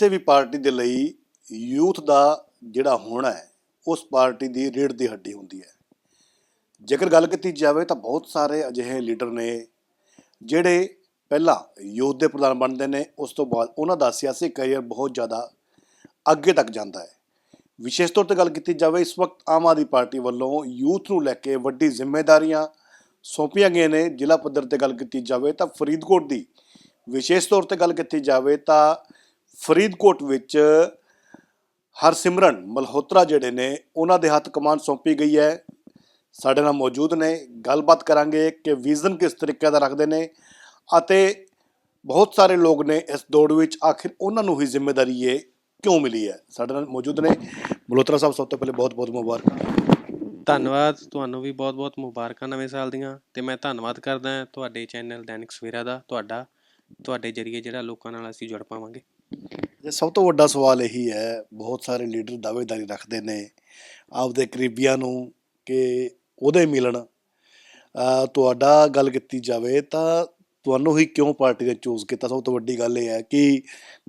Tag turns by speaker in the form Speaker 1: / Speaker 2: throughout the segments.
Speaker 1: ਕਿਸੇ ਵੀ ਪਾਰਟੀ ਦੇ ਲਈ ਯੂਥ ਦਾ ਜਿਹੜਾ ਹੋਣਾ ਹੈ, ਉਸ ਪਾਰਟੀ ਦੀ ਰੀੜ ਦੀ ਹੱਡੀ ਹੁੰਦੀ ਹੈ। ਜੇਕਰ ਗੱਲ ਕੀਤੀ ਜਾਵੇ ਤਾਂ ਬਹੁਤ ਸਾਰੇ ਅਜਿਹੇ ਲੀਡਰ ਨੇ ਜਿਹੜੇ ਪਹਿਲਾਂ ਯੂਥ ਦੇ ਪ੍ਰਧਾਨ ਬਣਦੇ ਨੇ, ਉਸ ਤੋਂ ਬਾਅਦ ਉਹਨਾਂ ਦਾ ਸਿਆਸੀ ਕੈਰੀਅਰ ਬਹੁਤ ਜ਼ਿਆਦਾ ਅੱਗੇ ਤੱਕ ਜਾਂਦਾ ਹੈ। ਵਿਸ਼ੇਸ਼ ਤੌਰ ਤੇ ਗੱਲ ਕੀਤੀ ਜਾਵੇ, ਇਸ ਵਕਤ ਆਮ ਆਦਮੀ ਪਾਰਟੀ ਵੱਲੋਂ ਯੂਥ ਨੂੰ ਲੈ ਕੇ ਵੱਡੀ ਜ਼ਿੰਮੇਵਾਰੀਆਂ ਸੌਂਪੀਆਂ ਗਈਆਂ ਨੇ। ਜ਼ਿਲ੍ਹਾ ਪੱਧਰ ਤੇ ਗੱਲ ਕੀਤੀ ਜਾਵੇ ਤਾਂ ਫਰੀਦਕੋਟ ਦੀ ਵਿਸ਼ੇਸ਼ ਤੌਰ ਤੇ ਗੱਲ ਕੀਤੀ ਜਾਵੇ ਤਾਂ ਫਰੀਦਕੋਟ ਵਿੱਚ ਹਰਸਿਮਰਨ ਮਲਹੋਤਰਾ ਜਿਹੜੇ ਨੇ, ਉਹਨਾਂ ਦੇ ਹੱਥ ਕਮਾਨ ਸੌਂਪੀ ਗਈ ਹੈ। ਸਾਡੇ ਨਾਲ ਮੌਜੂਦ ਨੇ। ਗੱਲਬਾਤ ਕਰਾਂਗੇ ਕਿ ਵਿਜ਼ਨ ਕਿਸ ਤਰੀਕੇ ਦਾ ਰੱਖਦੇ ਨੇ ਅਤੇ ਬਹੁਤ ਸਾਰੇ ਲੋਕ ਨੇ ਇਸ ਦੌੜ ਵਿੱਚ। ਆਖਿਰ ਉਹਨਾਂ ਨੂੰ ਹੀ ਜ਼ਿੰਮੇਵਾਰੀ ਇਹ ਕਿਉਂ ਮਿਲੀ ਹੈ? ਸਾਡੇ ਨਾਲ ਮੌਜੂਦ ਨੇ। ਮਲਹੋਤਰਾ ਸਾਹਿਬ, ਸਭ ਤੋਂ ਪਹਿਲੇ ਬਹੁਤ ਬਹੁਤ ਮੁਬਾਰਕਾਂ।
Speaker 2: ਧੰਨਵਾਦ। ਤੁਹਾਨੂੰ ਵੀ ਬਹੁਤ-ਬਹੁਤ ਮੁਬਾਰਕਾਂ ਨਵੇਂ ਸਾਲ ਦੀਆਂ ਤੇ ਮੈਂ ਧੰਨਵਾਦ ਕਰਦਾ ਹਾਂ ਤੁਹਾਡੇ ਚੈਨਲ ਦੈਨਿਕ ਸਵੇਰਾ ਦਾ, ਤੁਹਾਡਾ, ਤੁਹਾਡੇ ਜਰੀਏ ਜਿਹੜਾ ਲੋਕਾਂ ਨਾਲ ਅਸੀਂ ਜੁੜ ਪਾਵਾਂਗੇ।
Speaker 1: ਇਹ ਸਭ ਤੋਂ ਵੱਡਾ ਸਵਾਲ ਇਹੀ ਹੈ, ਬਹੁਤ ਸਾਰੇ ਲੀਡਰ ਦਾਅਵੇਦਾਰੀ ਰੱਖਦੇ ਨੇ, ਆਪਦੇ ਕਰੀਬੀਆਂ ਨੂੰ ਕਿ ਉਹਦੇ ਮਿਲਣ। ਤੁਹਾਡਾ ਗੱਲ ਕੀਤੀ ਜਾਵੇ ਤਾਂ ਤੁਹਾਨੂੰ ਹੀ ਕਿਉਂ ਪਾਰਟੀ ਨੇ ਚੂਜ਼ ਕੀਤਾ? ਸਭ ਤੋਂ ਵੱਡੀ ਗੱਲ ਇਹ ਹੈ ਕਿ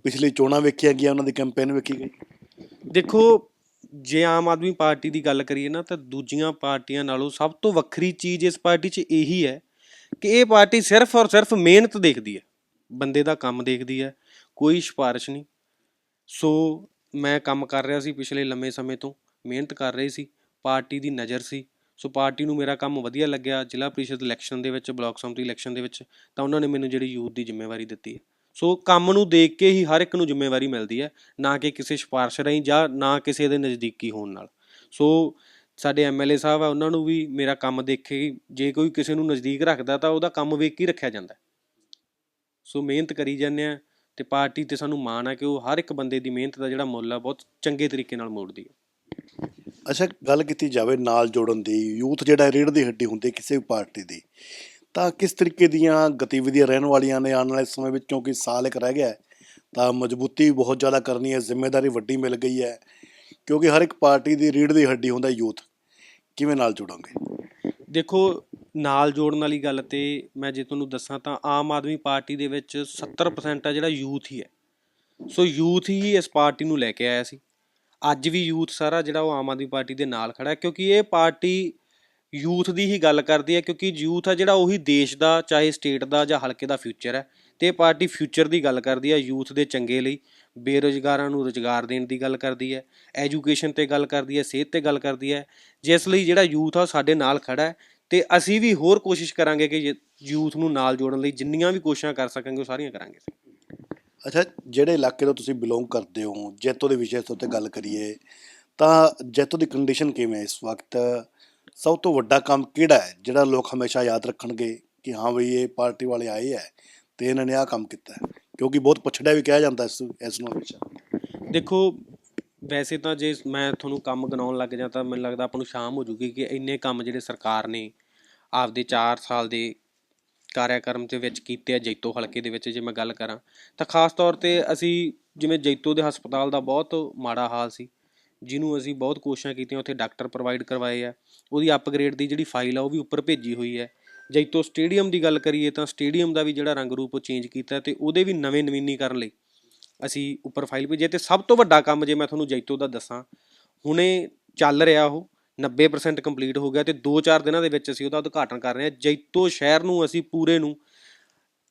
Speaker 1: ਪਿਛਲੀ ਚੋਣਾਂ ਵੇਖੀਆਂ ਗਈਆਂ, ਉਹਨਾਂ ਦੀ ਕੈਂਪੇਨ ਵੇਖੀ ਗਈ।
Speaker 2: ਦੇਖੋ, ਜੇ ਆਮ ਆਦਮੀ ਪਾਰਟੀ ਦੀ ਗੱਲ ਕਰੀਏ ਨਾ, ਤਾਂ ਦੂਜੀਆਂ ਪਾਰਟੀਆਂ ਨਾਲੋਂ ਸਭ ਤੋਂ ਵੱਖਰੀ ਚੀਜ਼ ਇਸ ਪਾਰਟੀ 'ਚ ਇਹੀ ਹੈ ਕਿ ਇਹ ਪਾਰਟੀ ਸਿਰਫ ਔਰ ਸਿਰਫ ਮਿਹਨਤ ਦੇਖਦੀ ਹੈ, ਬੰਦੇ ਦਾ ਕੰਮ ਦੇਖਦੀ ਹੈ ਕੋਈ ਸਿਫਾਰਿਸ਼ ਨਹੀਂ। ਸੋ ਮੈਂ ਕੰਮ ਕਰ ਰਿਹਾ ਸੀ ਪਿਛਲੇ ਲੰਮੇ ਸਮੇਂ ਤੋਂ। ਮਿਹਨਤ ਕਰ ਰਹੀ ਸੀ। ਪਾਰਟੀ ਦੀ ਨਜ਼ਰ ਸੀ। ਸੋ ਪਾਰਟੀ ਨੂੰ ਮੇਰਾ ਕੰਮ ਵਧੀਆ ਲੱਗਿਆ। ਜ਼ਿਲ੍ਹਾ ਪ੍ਰੀਸ਼ਦ ਇਲੈਕਸ਼ਨ ਦੇ ਵਿੱਚ, ਬਲਾਕ ਸੰਮਤੀ ਇਲੈਕਸ਼ਨ ਦੇ ਵਿੱਚ, ਤਾਂ ਉਹਨਾਂ ਨੇ ਮੈਨੂੰ ਜਿਹੜੀ ਯੂਥ ਦੀ ਜ਼ਿੰਮੇਵਾਰੀ ਦਿੱਤੀ ਹੈ। ਸੋ ਕੰਮ ਨੂੰ ਦੇਖ ਕੇ ਹੀ ਹਰ ਇੱਕ ਨੂੰ ਜ਼ਿੰਮੇਵਾਰੀ ਮਿਲਦੀ ਹੈ। ਨਾ ਕਿ ਕਿਸੇ ਸਿਫਾਰਿਸ਼ ਰਾਹੀਂ ਜਾਂ ਨਾ ਕਿਸੇ ਦੇ ਨਜ਼ਦੀਕੀ ਹੋਣ ਨਾਲ। ਸੋ ਸਾਡੇ ਐਮਐਲਏ ਸਾਹਿਬ ਆ, ਉਹਨਾਂ ਨੂੰ ਵੀ ਮੇਰਾ ਕੰਮ ਦੇਖੇ ਜੇ ਕੋਈ ਕਿਸੇ ਨੂੰ ਨਜ਼ਦੀਕ ਰੱਖਦਾ ਤਾਂ ਉਹਦਾ ਕੰਮ ਵੇਖ ਕੇ ਹੀ ਰੱਖਿਆ ਜਾਂਦਾ ਸੋ ਮਿਹਨਤ ਕਰੀ ਜਾਂਦੇ ਆ ਤੇ ਪਾਰਟੀ ਤੇ ਸਾਨੂੰ ਮਾਣ ਆ ਕਿ ਉਹ ਹਰ ਇੱਕ ਬੰਦੇ ਦੀ ਮਿਹਨਤ ਦਾ ਜਿਹੜਾ ਮੁੱਲ ਆ ਬਹੁਤ ਚੰਗੇ ਤਰੀਕੇ ਨਾਲ ਮੋੜਦੀ ਹੈ
Speaker 1: ਅੱਛਾ ਗੱਲ ਕੀਤੀ ਜਾਵੇ ਨਾਲ ਜੋੜਨ ਦੀ ਯੂਥ ਜਿਹੜਾ ਰੀੜ ਦੀ ਹੱਡੀ ਹੁੰਦੀ ਹੈ ਕਿਸੇ ਵੀ ਪਾਰਟੀ ਦੀ ਤਾਂ ਕਿਸ ਤਰੀਕੇ ਦੀਆਂ ਗਤੀਵਿਧੀਆਂ ਰਹਿਣ ਵਾਲੀਆਂ ਨੇ ਆਉਣ ਵਾਲੇ ਸਮੇਂ ਵਿੱਚ? ਕਿਉਂਕਿ ਸਾਲ ਇੱਕ ਰਹਿ ਗਿਆ ਹੈ, ਤਾਂ ਮਜ਼ਬੂਤੀ ਬਹੁਤ ਜ਼ਿਆਦਾ ਕਰਨੀ ਹੈ ਜ਼ਿੰਮੇਵਾਰੀ ਵੱਡੀ ਮਿਲ ਗਈ ਹੈ ਕਿਉਂਕਿ ਹਰ ਇੱਕ ਪਾਰਟੀ ਦੀ ਰੀੜ ਦੀ ਹੱਡੀ ਹੁੰਦਾ ਯੂਥ। ਕਿਵੇਂ ਨਾਲ ਜੋੜਾਂਗੇ?
Speaker 2: ਦੇਖੋ ਨਾਲ ਜੋੜਨ ਵਾਲੀ ਗੱਲ ਤੇ ਮੈਂ ਜੇ ਤੁਹਾਨੂੰ ਦੱਸਾਂ ਤਾਂ ਆਮ ਆਦਮੀ ਪਾਰਟੀ ਦੇ ਵਿੱਚ 70% ਆ ਜਿਹੜਾ ਯੂਥ ਹੀ ਹੈ। ਸੋ ਯੂਥ ਹੀ ਇਸ ਪਾਰਟੀ ਨੂੰ ਲੈ ਕੇ ਆਇਆ ਸੀ। ਅੱਜ ਵੀ ਯੂਥ ਸਾਰਾ ਜਿਹੜਾ ਉਹ ਆਮ ਆਦਮੀ ਪਾਰਟੀ ਦੇ ਨਾਲ ਖੜਾ ਕਿਉਂਕਿ ਇਹ ਪਾਰਟੀ ਯੂਥ ਦੀ ਹੀ ਗੱਲ ਕਰਦੀ ਹੈ ਕਿਉਂਕਿ ਯੂਥ ਆ ਜਿਹੜਾ ਉਹੀ ਦੇਸ਼ ਦਾ, ਚਾਹੇ ਸਟੇਟ ਦਾ ਜਾਂ ਹਲਕੇ ਦਾ ਫਿਊਚਰ ਹੈ। ਤੇ ਇਹ ਪਾਰਟੀ ਫਿਊਚਰ ਦੀ ਗੱਲ ਕਰਦੀ ਹੈ ਯੂਥ ਦੇ ਚੰਗੇ ਲਈ। ਬੇਰੁਜ਼ਗਾਰਾਂ ਨੂੰ ਰੁਜ਼ਗਾਰ ਦੇਣ ਦੀ ਗੱਲ ਕਰਦੀ ਹੈ। ਐਜੂਕੇਸ਼ਨ ਤੇ ਗੱਲ ਕਰਦੀ ਹੈ, ਸਿਹਤ ਤੇ ਗੱਲ ਕਰਦੀ ਹੈ। ਜਿਸ ਲਈ ਜਿਹੜਾ ਯੂਥ ਆ ਉਹ ਸਾਡੇ ਨਾਲ ਖੜਾ ਹੈ। ਤੇ ਅਸੀਂ ਵੀ ਹੋਰ ਕੋਸ਼ਿਸ਼ ਕਰਾਂਗੇ ਕਿ ਯੂਥ ਨੂੰ ਨਾਲ ਜੋੜਨ ਲਈ ਜਿੰਨੀਆਂ ਵੀ ਕੋਸ਼ਿਸ਼ਾਂ ਕਰ ਸਕਾਂਗੇ ਉਹ ਸਾਰੀਆਂ ਕਰਾਂਗੇ
Speaker 1: ਅੱਛਾ ਜਿਹੜੇ ਇਲਾਕੇ ਤੋਂ ਤੁਸੀਂ ਬਿਲੋਂਗ ਕਰਦੇ ਹੋ ਜੈਤੋ ਦੇ ਵਿਸ਼ੇ ਉੱਤੇ ਗੱਲ ਕਰੀਏ ਤਾਂ ਜੈਤੋ ਦੀ ਕੰਡੀਸ਼ਨ ਕਿਵੇਂ ਹੈ ਇਸ ਵਕਤ? ਸਭ ਤੋਂ ਵੱਡਾ ਕੰਮ ਕਿਹੜਾ ਹੈ ਜਿਹੜਾ ਲੋਕ ਹਮੇਸ਼ਾ ਯਾਦ ਰੱਖਣਗੇ ਕਿ ਹਾਂ ਬਈ ਇਹ ਪਾਰਟੀ ਵਾਲੇ ਆਏ ਹੈ ਤੇ ਇਹਨਾਂ ਨੇ ਆਹ ਕੰਮ ਕੀਤਾ ਕਿਉਂਕਿ ਬਹੁਤ ਪਛੜਿਆ ਵੀ ਕਿਹਾ ਜਾਂਦਾ ਇਸ ਇਸ ਨੂੰ ਹਮੇਸ਼ਾ।
Speaker 2: ਦੇਖੋ ਵੈਸੇ ਤਾਂ ਜੇ ਮੈਂ ਤੁਹਾਨੂੰ ਕੰਮ ਗਣਾਉਣ ਲੱਗ ਜਾਂ ਤਾਂ ਮੈਨੂੰ ਲੱਗਦਾ ਆਪਾਂ ਨੂੰ ਸ਼ਾਮ ਹੋ ਜੂਗੀ ਕਿ ਇੰਨੇ ਕੰਮ ਜਿਹੜੇ ਸਰਕਾਰ ਨੇ ਆਪਦੇ 4 ਸਾਲ ਦੇ ਕਾਰਿਆਕਰਮ ਦੇ ਵਿੱਚ ਕੀਤੇ ਆ ਜੈਤੋ ਹਲਕੇ ਦੇ ਵਿੱਚ, ਜੇ ਮੈਂ ਗੱਲ ਕਰਾਂ, ਤਾਂ ਖਾਸ ਤੌਰ ਤੇ ਅਸੀਂ ਜਿਵੇਂ ਜੈਤੋ ਦੇ ਹਸਪਤਾਲ ਦਾ ਬਹੁਤ ਮਾੜਾ ਹਾਲ ਸੀ, ਜਿਹਨੂੰ ਅਸੀਂ ਬਹੁਤ ਕੋਸ਼ਿਸ਼ਾਂ ਕੀਤੀਆਂ, ਉੱਥੇ ਡਾਕਟਰ ਪ੍ਰੋਵਾਈਡ ਕਰਵਾਏ ਆ, ਉਹਦੀ ਅਪਗ੍ਰੇਡ ਦੀ ਜਿਹੜੀ ਫਾਈਲ ਆ ਉਹ ਵੀ ਉੱਪਰ ਭੇਜੀ ਹੋਈ ਹੈ। ਜੈਤੋ ਸਟੇਡੀਅਮ ਦੀ ਗੱਲ ਕਰੀਏ ਤਾਂ ਸਟੇਡੀਅਮ ਦਾ ਵੀ ਜਿਹੜਾ ਰੰਗ ਰੂਪ ਉਹ ਚੇਂਜ ਕੀਤਾ ਤੇ ਉਹਦੇ ਵੀ ਨਵੇਂ ਨਵੀਨੀਕਰਨ ਲਈ ਅਸੀਂ ਉੱਪਰ ਫਾਈਲ ਭੇਜੀ ਤੇ ਸਭ ਤੋਂ ਵੱਡਾ ਕੰਮ ਜੇ ਮੈਂ ਤੁਹਾਨੂੰ ਜੈਤੋ ਦਾ ਦੱਸਾਂ ਹੁਣੇ ਚੱਲ ਰਿਹਾ ਉਹ 90% ਕੰਪਲੀਟ ਹੋ ਗਿਆ ਤੇ 2-4 ਦਿਨਾਂ ਦੇ ਵਿੱਚ ਅਸੀਂ ਉਹਦਾ ਉਦਘਾਟਨ ਕਰ ਰਹੇ ਹਾਂ। ਜੈਤੋ ਸ਼ਹਿਰ ਨੂੰ ਅਸੀਂ ਪੂਰੇ ਨੂੰ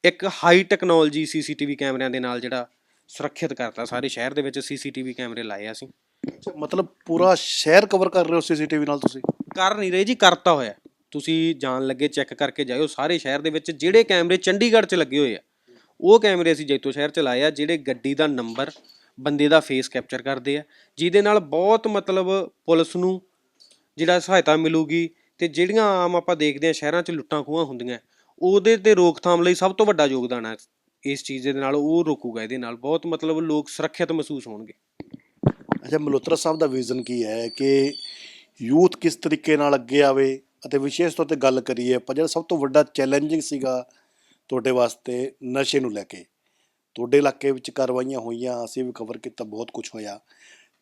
Speaker 2: ਇੱਕ ਹਾਈ ਟੈਕਨੋਲੋਜੀ ਸੀਸੀਟੀਵੀ ਕੈਮਰਿਆਂ ਦੇ ਨਾਲ ਜਿਹੜਾ ਸੁਰੱਖਿਅਤ ਕਰਤਾ ਸਾਰੇ ਸ਼ਹਿਰ ਦੇ ਵਿੱਚ ਸੀਸੀਟੀਵੀ ਕੈਮਰੇ ਲਾਏ ਆ ਅਸੀਂ।
Speaker 1: ਮਤਲਬ ਪੂਰਾ ਸ਼ਹਿਰ ਕਵਰ ਕਰ ਰਹੇ ਹੋ ਸੀਸੀਟੀਵੀ ਨਾਲ ਤੁਸੀਂ?
Speaker 2: ਕਰ ਨਹੀਂ ਰਹੇ ਜੀ ਕਰਤਾ ਹੋਇਆ। ਤੁਸੀਂ ਜਾਣ ਲੱਗੇ ਚੈੱਕ ਕਰਕੇ ਜਾਇਓ ਸਾਰੇ ਸ਼ਹਿਰ ਦੇ ਵਿੱਚ ਜਿਹੜੇ ਕੈਮਰੇ ਚੰਡੀਗੜ੍ਹ 'ਚ ਲੱਗੇ ਹੋਏ ਆ ਉਹ ਕੈਮਰੇ ਅਸੀਂ ਜੈਤੋ ਸ਼ਹਿਰ 'ਚ ਲਾਏ ਆ, ਜਿਹੜੇ ਗੱਡੀ ਦਾ ਨੰਬਰ ਬੰਦੇ ਦਾ ਫੇਸ ਕੈਪਚਰ ਕਰਦੇ ਆ। ਜਿਹਦੇ ਨਾਲ ਬਹੁਤ ਮਤਲਬ ਪੁਲਿਸ ਨੂੰ ਜਿਹੜਾ ਸਹਾਇਤਾ ਮਿਲੂਗੀ ਤੇ ਜਿਹੜੀਆਂ ਆਮ ਆਪਾਂ ਦੇਖਦੇ ਆ ਸ਼ਹਿਰਾਂ 'ਚ ਲੁੱਟਾਂ ਖੋਹਾਂ ਹੁੰਦੀਆਂ, ਉਹਦੇ ਤੇ ਰੋਕਥਾਮ ਲਈ ਸਭ ਤੋਂ ਵੱਡਾ ਯੋਗਦਾਨ ਹੈ ਇਸ ਚੀਜ਼ ਦੇ ਨਾਲ, ਉਹ ਰੋਕੂਗਾ ਇਹਦੇ ਨਾਲ। ਬਹੁਤ ਮਤਲਬ ਲੋਕ ਸੁਰੱਖਿਅਤ ਮਹਿਸੂਸ ਹੋਣਗੇ।
Speaker 1: ਅੱਛਾ, ਮਲਹੋਤਰਾ ਸਾਹਿਬ ਦਾ ਵਿਜ਼ਨ ਕੀ ਹੈ ਕਿ ਯੂਥ ਕਿਸ ਤਰੀਕੇ ਨਾਲ ਅੱਗੇ ਆਵੇ? ਅਤੇ ਵਿਸ਼ੇਸ਼ ਤੌਰ ਤੇ ਗੱਲ ਕਰੀਏ ਆਪਾਂ, ਜਿਹੜਾ ਸਭ ਤੋਂ ਵੱਡਾ ਚੈਲੰਜਿੰਗ ਸੀਗਾ ਤੁਹਾਡੇ ਵਾਸਤੇ ਨਸ਼ੇ ਨੂੰ ਲੈ ਕੇ। ਤੁਹਾਡੇ ਇਲਾਕੇ ਵਿੱਚ ਕਾਰਵਾਈਆਂ ਹੋਈਆਂ, ਅਸੀਂ ਵੀ ਕਵਰ ਕੀਤਾ, ਬਹੁਤ ਕੁਝ ਹੋਇਆ।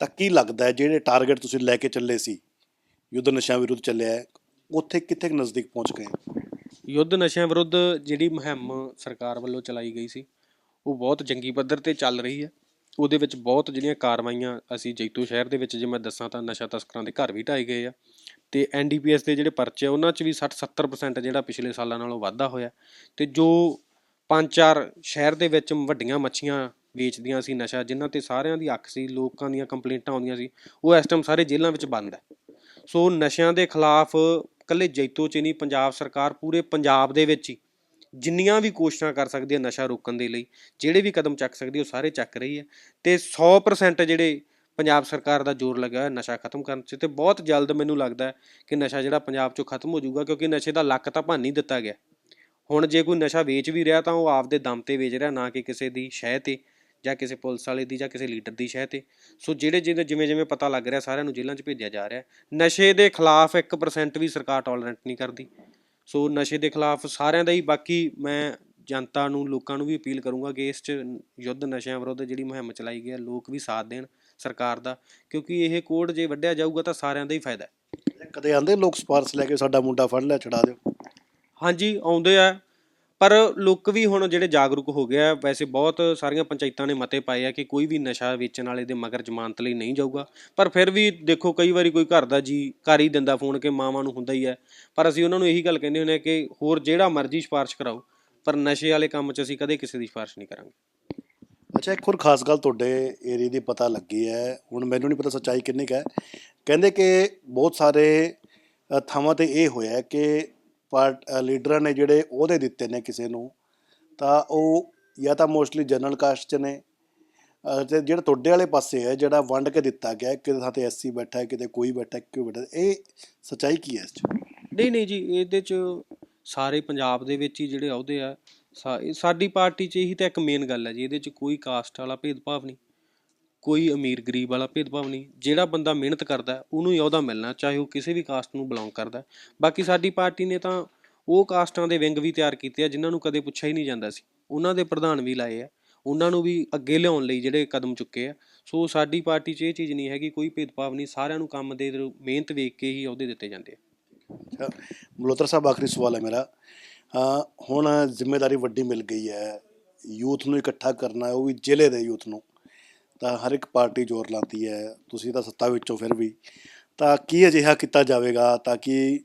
Speaker 1: ਤਾਂ ਕੀ ਲੱਗਦਾ ਜਿਹੜੇ ਟਾਰਗੇਟ ਤੁਸੀਂ ਲੈ ਕੇ ਚੱਲੇ ਸੀ, ਯੁੱਧ ਨਸ਼ਿਆਂ ਵਿਰੁੱਧ ਚੱਲਿਆ ਉੱਥੇ ਕਿੱਥੇ ਕੁ ਨਜ਼ਦੀਕ ਪਹੁੰਚ ਗਏ?
Speaker 2: ਯੁੱਧ ਨਸ਼ਿਆਂ ਵਿਰੁੱਧ ਜਿਹੜੀ ਮੁਹਿੰਮ ਸਰਕਾਰ ਵੱਲੋਂ ਚਲਾਈ ਗਈ ਸੀ, ਉਹ ਬਹੁਤ ਜੰਗੀ ਪੱਧਰ ਤੇ ਚੱਲ ਰਹੀ ਹੈ। ਉਹਦੇ ਵਿੱਚ ਬਹੁਤ ਜਿਹੜੀਆਂ ਕਾਰਵਾਈਆਂ ਅਸੀਂ ਜੈਤੋ ਸ਼ਹਿਰ ਦੇ ਵਿੱਚ ਜੇ ਮੈਂ ਦੱਸਾਂ ਤਾਂ ਨਸ਼ਾ ਤਸਕਰਾਂ ਦੇ ਘਰ ਵੀ ਢਾਏ ਗਏ ਆ। ਤੇ ਐਨਡੀਪੀਐਸ ਦੇ ਜਿਹੜੇ ਪਰਚੇ ਆ, ਉਹਨਾਂ 'ਚ ਵੀ 60-70% ਜਿਹੜਾ ਪਿਛਲੇ ਸਾਲਾਂ ਨਾਲੋਂ ਵਾਧਾ ਹੋਇਆ। ਤੇ ਜੋ ਪੰਜ ਚਾਰ ਸ਼ਹਿਰ ਦੇ ਵਿੱਚ ਵੱਡੀਆਂ ਮੱਛੀਆਂ ਵੇਚਦੀਆਂ ਸੀ ਨਸ਼ਾ, ਜਿਨ੍ਹਾਂ ਤੇ ਸਾਰਿਆਂ ਦੀ ਅੱਖ ਸੀ, ਲੋਕਾਂ ਦੀਆਂ ਕੰਪਲੇਂਟਾਂ ਆਉਂਦੀਆਂ ਸੀ, ਉਹ ਇਸ ਟਾਈਮ ਸਾਰੇ ਜੇਲ੍ਹਾਂ ਵਿੱਚ ਬੰਦ ਹੈ ਸੋ ਨਸ਼ਿਆਂ ਦੇ ਖਿਲਾਫ ਕੱਲੇ ਜੈਤੋ 'ਚ ਨਹੀਂ, ਪੰਜਾਬ ਸਰਕਾਰ ਪੂਰੇ ਪੰਜਾਬ ਦੇ ਵਿੱਚ ਹੀ ਜਿੰਨੀਆਂ ਵੀ ਕੋਸ਼ਿਸ਼ਾਂ ਕਰ ਸਕਦੀ ਹੈ ਨਸ਼ਾ ਰੋਕਣ ਦੇ ਲਈ, ਜਿਹੜੇ ਵੀ ਕਦਮ ਚੱਕ ਸਕਦੀ ਹੈ, ਉਹ ਸਾਰੇ ਚੱਕ ਰਹੀ ਹੈ ਤੇ 100% ਜਿਹੜੇ ਪੰਜਾਬ ਸਰਕਾਰ ਦਾ ਜ਼ੋਰ ਲੱਗਾ ਹੋਇਆ ਨਸ਼ਾ ਖਤਮ ਕਰਨ 'ਚ ਤੇ ਬਹੁਤ ਜਲਦ ਮੈਨੂੰ ਲੱਗਦਾ ਕਿ ਨਸ਼ਾ ਜਿਹੜਾ ਪੰਜਾਬ 'ਚੋਂ ਖਤਮ ਹੋ ਜਾਊਗਾ ਕਿਉਂਕਿ ਨਸ਼ੇ ਦਾ ਲੱਕ ਤਾਂ ਭੰਨ ਹੀ ਦਿੱਤਾ ਗਿਆ। ਹੁਣ ਜੇ ਕੋਈ ਨਸ਼ਾ ਵੇਚ ਵੀ ਰਿਹਾ ਤਾਂ ਉਹ ਆਪਦੇ ਦਮ ਤੇ ਵੇਚ ਰਿਹਾ, ਨਾ ਕਿ ਕਿਸੇ ਦੀ ਸ਼ਹਿ ਤੇ ਜਾਂ ਕਿਸੇ ਪੁਲਿਸ ਵਾਲੇ ਦੀ ਜਾਂ ਕਿਸੇ ਲੀਡਰ ਦੀ ਸ਼ਹਿ ਤੇ। ਸੋ ਜਿਹੜੇ ਜਿਹੜੇ ਜਿਵੇਂ ਜਿਵੇਂ ਪਤਾ ਲੱਗ ਰਿਹਾ, ਸਾਰਿਆਂ ਨੂੰ ਜੇਲ੍ਹਾਂ 'ਚ ਭੇਜਿਆ ਜਾ ਰਿਹਾ ਨਸ਼ੇ ਦੇ ਖਿਲਾਫ 1% ਵੀ ਸਰਕਾਰ ਟੋਲਰੈਂਟ ਨਹੀਂ ਕਰਦੀ। ਸੋ ਨਸ਼ੇ ਦੇ ਖਿਲਾਫ ਸਾਰਿਆਂ ਦਾ ਹੀ ਬਾਕੀ ਮੈਂ ਜਨਤਾ ਨੂੰ ਲੋਕਾਂ ਨੂੰ ਵੀ ਅਪੀਲ ਕਰੂੰਗਾ ਕਿ ਇਸ 'ਚ ਯੁੱਧ ਨਸ਼ਿਆਂ ਵਿਰੁੱਧ ਜਿਹੜੀ ਮੁਹਿੰਮ ਚਲਾਈ ਗਈ ਹੈ ਲੋਕ ਵੀ ਸਾਥ ਦੇਣ ਸਰਕਾਰ ਦਾ ਕਿਉਂਕਿ ਇਹ ਕੋਡ ਜੇ ਵੱਢਿਆ ਜਾਊਗਾ ਤਾਂ ਸਾਰਿਆਂ ਦਾ ਹੀ ਫਾਇਦਾ ਹੈ।
Speaker 1: ਕਦੇ ਆਂਦੇ ਲੋਕ ਸਪਾਰਸ਼ ਲੈ ਕੇ ਸਾਡਾ ਮੁੰਡਾ ਫੜ ਲਿਆ ਛਡਾ ਦਿਓ।
Speaker 2: ਹਾਂਜੀ ਆਉਂਦੇ ਆ। ਪਰ ਲੋਕ ਵੀ ਹੁਣ ਜਿਹੜੇ ਜਾਗਰੂਕ ਹੋ ਗਏ ਆ, ਵੈਸੇ ਬਹੁਤ ਸਾਰੀਆਂ ਪੰਚਾਇਤਾਂ ਨੇ ਮਤੇ ਪਾਏ ਆ ਕਿ ਕੋਈ ਵੀ ਨਸ਼ਾ ਵੇਚਣ ਵਾਲੇ ਦੇ ਮਗਰ ਜ਼ਮਾਨਤ ਲਈ ਨਹੀਂ ਜਾਊਗਾ। ਪਰ ਫਿਰ ਵੀ ਦੇਖੋ, ਕਈ ਵਾਰੀ ਕੋਈ ਘਰ ਦਾ ਜੀ ਘਰ ਹੀ ਦਿੰਦਾ ਫੋਨ ਕਿ ਮਾਵਾਂ ਨੂੰ ਹੁੰਦਾ ਹੀ ਹੈ। ਪਰ ਅਸੀਂ ਉਹਨਾਂ ਨੂੰ ਇਹੀ ਗੱਲ ਕਹਿੰਦੇ ਹੁੰਦੇ ਆ ਕਿ ਹੋਰ ਜਿਹੜਾ ਮਰਜ਼ੀ ਸਿਫਾਰਿਸ਼ ਕਰਾਓ, ਪਰ ਨਸ਼ੇ ਵਾਲੇ ਕੰਮ 'ਚ ਅਸੀਂ ਕਦੇ ਕਿਸੇ ਦੀ ਸਿਫਾਰਿਸ਼ ਨਹੀਂ ਕਰਾਂਗੇ।
Speaker 1: ਅੱਛਾ, ਇੱਕ ਹੋਰ ਖਾਸ ਗੱਲ ਤੁਹਾਡੇ ਏਰੀਆ ਦੀ ਪਤਾ ਲੱਗੀ ਹੈ। ਹੁਣ ਮੈਨੂੰ ਨਹੀਂ ਪਤਾ ਸੱਚਾਈ ਕਿੰਨੀ ਕੁ ਹੈ। ਕਹਿੰਦੇ ਕਿ ਬਹੁਤ ਸਾਰੇ ਥਾਵਾਂ ਤੇ ਇਹ ਹੋਇਆ ਕਿ ਪਾਰਟ ਲੀਡਰਾਂ ਨੇ ਜਿਹੜੇ ਉਹਦੇ ਦਿੱਤੇ ਨੇ ਕਿਸੇ ਨੂੰ ਤਾਂ ਉਹ ਜਾਂ ਤਾਂ ਮੋਸਟਲੀ ਜਨਰਲ ਕਾਸਟ ਚ ਨੇ ਅ, ਤੇ ਜਿਹੜਾ ਤੁਹਾਡੇ ਵਾਲੇ ਪਾਸੇ ਹੈ ਜਿਹੜਾ ਵੰਡ ਕੇ ਦਿੱਤਾ ਗਿਆ ਕਿਤੇ ਥਾਂ ਤੇ ਐਸਸੀ ਬੈਠਾ ਹੈ ਕਿਤੇ ਕੋਈ ਬੈਠਾ ਕਿਉਂ ਬੈਠਾ ਇਹ ਸੱਚਾਈ ਕੀ ਹੈ ਇਸ ਚ?
Speaker 2: ਨਹੀਂ ਨਹੀਂ ਜੀ ਇਹਦੇ 'ਚ ਸਾਰੇ ਪੰਜਾਬ ਦੇ ਵਿੱਚ ਹੀ ਜਿਹੜੇ ਅਹੁਦੇ ਆ ਸਾਡੀ ਪਾਰਟੀ 'ਚ ਇਹੀ ਤਾਂ ਇੱਕ ਮੇਨ ਗੱਲ ਹੈ ਜੀ ਇਹਦੇ 'ਚ ਕੋਈ ਕਾਸਟ ਵਾਲਾ ਭੇਦਭਾਵ ਨਹੀਂ। ਕੋਈ ਅਮੀਰ ਗਰੀਬ ਵਾਲਾ ਭੇਦਭਾਵ ਨਹੀਂ। ਜਿਹੜਾ ਬੰਦਾ ਮਿਹਨਤ ਕਰਦਾ ਉਹਨੂੰ ਹੀ ਅਹੁਦਾ ਮਿਲਣਾ, ਚਾਹੇ ਉਹ ਕਿਸੇ ਵੀ ਕਾਸਟ ਨੂੰ ਬਿਲੋਂਗ ਕਰਦਾ ਬਾਕੀ ਸਾਡੀ ਪਾਰਟੀ ਨੇ ਤਾਂ ਉਹ ਕਾਸਟਾਂ ਦੇ ਵਿੰਗ ਵੀ ਤਿਆਰ ਕੀਤੇ ਆ, ਜਿਨ੍ਹਾਂ ਨੂੰ ਕਦੇ ਪੁੱਛਿਆ ਹੀ ਨਹੀਂ ਜਾਂਦਾ ਸੀ। ਉਹਨਾਂ ਦੇ ਪ੍ਰਧਾਨ ਵੀ ਲਾਏ ਆ। ਉਹਨਾਂ ਨੂੰ ਵੀ ਅੱਗੇ ਲਿਆਉਣ ਲਈ ਜਿਹੜੇ ਕਦਮ ਚੁੱਕੇ ਆ। ਸੋ ਸਾਡੀ ਪਾਰਟੀ 'ਚ ਇਹ ਚੀਜ਼ ਨਹੀਂ ਹੈਗੀ, ਕੋਈ ਭੇਦਭਾਵ ਨਹੀਂ। ਸਾਰਿਆਂ ਨੂੰ ਕੰਮ ਦੇ ਮਿਹਨਤ ਵੇਖ ਕੇ ਹੀ ਅਹੁਦੇ ਦਿੱਤੇ ਜਾਂਦੇ ਆ।
Speaker 1: ਅੱਛਾ ਸਾਹਿਬ, ਆਖਰੀ ਸਵਾਲ ਹੈ ਮੇਰਾ। ਹੁਣ ਜ਼ਿੰਮੇਵਾਰੀ ਵੱਡੀ ਮਿਲ ਗਈ ਹੈ। ਯੂਥ ਨੂੰ ਇਕੱਠਾ ਕਰਨਾ ਉਹ ਵੀ ਜ਼ਿਲ੍ਹੇ ਦੇ ਯੂਥ ਨੂੰ। ਤਾਂ ਹਰ ਇੱਕ ਪਾਰਟੀ ਜ਼ੋਰ ਲਾਉਂਦੀ ਹੈ, ਤੁਸੀਂ ਤਾਂ ਸੱਤਾ ਵਿੱਚੋਂ ਫਿਰ ਵੀ। ਤਾਂ ਕੀ ਅਜਿਹਾ ਕੀਤਾ ਜਾਵੇਗਾ ਤਾਂ ਕਿ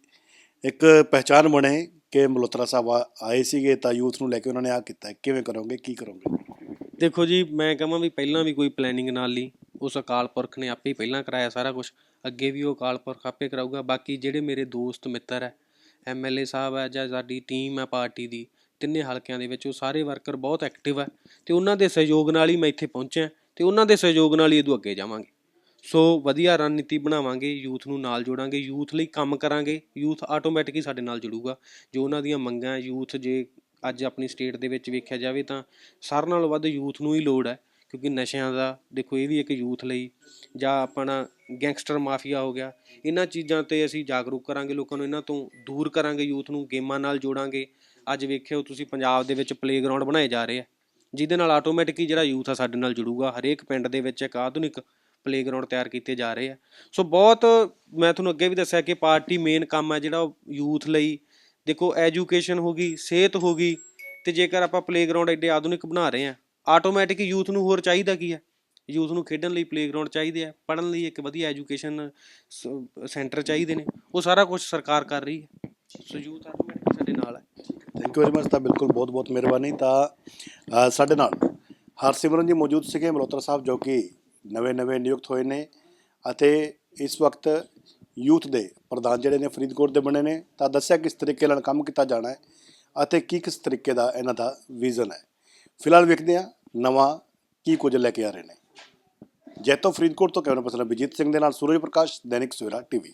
Speaker 1: ਇੱਕ ਪਹਿਚਾਨ ਬਣੇ ਕਿ ਮਲੋਤਰਾ ਸਾਹਿਬ ਆਏ ਸੀਗੇ ਤਾਂ ਯੂਥ ਨੂੰ ਲੈ ਕੇ ਉਹਨਾਂ ਨੇ ਆ ਕੀਤਾ ਕਿਵੇਂ ਕਰੋਗੇ, ਕੀ ਕਰੋਗੇ?
Speaker 2: ਦੇਖੋ ਜੀ, ਮੈਂ ਕਹਾਂ ਵੀ ਪਹਿਲਾਂ ਵੀ ਕੋਈ ਪਲੈਨਿੰਗ ਨਾਲ ਲਈ ਉਸ ਅਕਾਲ ਪੁਰਖ ਨੇ ਆਪੇ ਹੀ ਪਹਿਲਾਂ ਕਰਾਇਆ ਸਾਰਾ ਕੁਝ ਅੱਗੇ ਵੀ ਉਹ ਅਕਾਲ ਪੁਰਖ ਆਪੇ ਕਰਾਊਗਾ। ਬਾਕੀ ਜਿਹੜੇ ਮੇਰੇ ਦੋਸਤ ਮਿੱਤਰ ਹੈ ਐਮਐਲਏ ਸਾਹਿਬ ਹੈ ਜਾਂ ਸਾਡੀ ਟੀਮ ਹੈ ਪਾਰਟੀ ਦੀ, ਤਿੰਨੇ ਹਲਕਿਆਂ ਦੇ ਵਿੱਚ ਉਹ ਸਾਰੇ ਵਰਕਰ ਬਹੁਤ ਐਕਟਿਵ ਹੈ ਤੇ ਉਹਨਾਂ ਦੇ ਸਹਿਯੋਗ ਨਾਲ ਹੀ ਮੈਂ ਇੱਥੇ ਪਹੁੰਚਿਆ। ਤੇ ਉਹਨਾਂ ਦੇ ਸਹਿਯੋਗ ਨਾਲ ਹੀ ਇਹਦੋਂ ਅੱਗੇ ਜਾਵਾਂਗੇ। ਸੋ ਵਧੀਆ ਰਣਨੀਤੀ ਬਣਾਵਾਂਗੇ, ਯੂਥ ਨੂੰ ਨਾਲ ਜੋੜਾਂਗੇ, ਯੂਥ ਲਈ ਕੰਮ ਕਰਾਂਗੇ, ਯੂਥ ਆਟੋਮੈਟਿਕਲੀ ਸਾਡੇ ਨਾਲ ਜੁੜੂਗਾ। ਜੋ ਉਹਨਾਂ ਦੀਆਂ ਮੰਗਾਂ, ਯੂਥ ਜੇ ਅੱਜ ਆਪਣੀ ਸਟੇਟ ਦੇ ਵਿੱਚ ਵੇਖਿਆ ਜਾਵੇ ਤਾਂ ਸਾਰਿਆਂ ਨਾਲੋਂ ਵੱਧ ਯੂਥ ਨੂੰ ਹੀ ਲੋੜ ਹੈ, ਕਿਉਂਕਿ ਨਸ਼ਿਆਂ ਦਾ ਦੇਖੋ ਇਹ ਵੀ ਇੱਕ ਯੂਥ ਲਈ ਜਾਂ ਆਪਣਾ ਗੈਂਗਸਟਰ ਮਾਫੀਆ ਹੋ ਗਿਆ, ਇਹਨਾਂ ਚੀਜ਼ਾਂ ਤੇ ਅਸੀਂ ਜਾਗਰੂਕ ਕਰਾਂਗੇ ਲੋਕਾਂ ਨੂੰ, ਇਹਨਾਂ ਤੋਂ ਦੂਰ ਕਰਾਂਗੇ, ਯੂਥ ਨੂੰ ਗੇਮਾਂ ਨਾਲ ਜੋੜਾਂਗੇ। ਅੱਜ ਵੇਖਿਓ ਤੁਸੀਂ ਪੰਜਾਬ ਦੇ ਵਿੱਚ ਪਲੇਗਰਾਉਂਡ ਬਣਾਏ ਜਾ ਰਹੇ ਆ। ਜਿਹਦੇ ਨਾਲ ਆਟੋਮੈਟਿਕਲੀ ਜਿਹੜਾ ਯੂਥ ਆ ਸਾਡੇ ਨਾਲ ਜੁੜੂਗਾ। ਹਰੇਕ ਪਿੰਡ ਦੇ ਵਿੱਚ ਇੱਕ ਆਧੁਨਿਕ ਪਲੇਗਰਾਉਂਡ ਤਿਆਰ ਕੀਤੇ ਜਾ ਰਹੇ ਆ। ਸੋ ਬਹੁਤ ਮੈਂ ਤੁਹਾਨੂੰ ਅੱਗੇ ਵੀ ਦੱਸਿਆ ਕਿ ਪਾਰਟੀ ਮੇਨ ਕੰਮ ਹੈ ਜਿਹੜਾ ਯੂਥ ਲਈ। ਦੇਖੋ ਐਜੂਕੇਸ਼ਨ ਹੋ ਗਈ, ਸਿਹਤ ਹੋ ਗਈ, ਤੇ ਜੇਕਰ ਆਪਾਂ ਪਲੇਗਰਾਉਂਡ ਐਡੇ ਆਧੁਨਿਕ ਬਣਾ ਰਹੇ ਆ ਆਟੋਮੈਟਿਕ ਯੂਥ ਨੂੰ ਹੋਰ ਚਾਹੀਦਾ ਕੀ ਹੈ ਯੂਥ ਨੂੰ ਖੇਡਣ ਲਈ ਪਲੇਗਰਾਉਂਡ ਚਾਹੀਦੇ ਆ, ਪੜ੍ਹਨ ਲਈ ਇੱਕ ਵਧੀਆ ਐਜੂਕੇਸ਼ਨ ਸੈਂਟਰ ਚਾਹੀਦੇ ਨੇ। ਉਹ ਸਾਰਾ ਕੁਝ ਸਰਕਾਰ ਕਰ ਰਹੀ ਹੈ ਸੋ ਯੂਥ ਆਟੋਮੈਟਿਕ ਸਾਡੇ ਨਾਲ ਹੈ
Speaker 1: ਥੈਂਕ ਯੂ ਵੈਰੀ ਮਚ ਤਾਂ ਬਿਲਕੁਲ ਬਹੁਤ ਬਹੁਤ ਮਿਹਰਬਾਨੀ। ਤਾਂ ਸਾਡੇ ਨਾਲ ਹਰਸਿਮਰਨ ਜੀ ਮੌਜੂਦ ਸੀਗੇ, ਮਲਹੋਤਰਾ ਸਾਹਿਬ, ਜੋ ਕਿ ਨਵੇਂ ਨਵੇਂ ਨਿਯੁਕਤ ਹੋਏ ਨੇ ਅਤੇ ਇਸ ਵਕਤ ਯੂਥ ਦੇ ਪ੍ਰਧਾਨ ਜਿਹੜੇ ਨੇ ਫਰੀਦਕੋਟ ਦੇ ਬਣੇ ਨੇ। ਤਾਂ ਦੱਸਿਆ ਕਿਸ ਤਰੀਕੇ ਨਾਲ ਕੰਮ ਕੀਤਾ ਜਾਣਾ ਹੈ ਅਤੇ ਕੀ, ਕਿਸ ਤਰੀਕੇ ਦਾ ਇਹਨਾਂ ਦਾ ਵਿਜ਼ਨ ਹੈ। ਫਿਲਹਾਲ ਵੇਖਦੇ ਹਾਂ ਨਵਾਂ ਕੀ ਕੁਝ ਲੈ ਕੇ ਆ ਰਹੇ ਨੇ। ਜੈਤੋ ਫਰੀਦਕੋਟ ਤੋਂ ਕੈਮਰਾ ਪਰਸਨ ਅਭਿਜੀਤ ਸਿੰਘ ਦੇ ਨਾਲ ਸੂਰਜ ਪ੍ਰਕਾਸ਼, ਦੈਨਿਕ ਸਵੇਰਾ ਟੀਵੀ।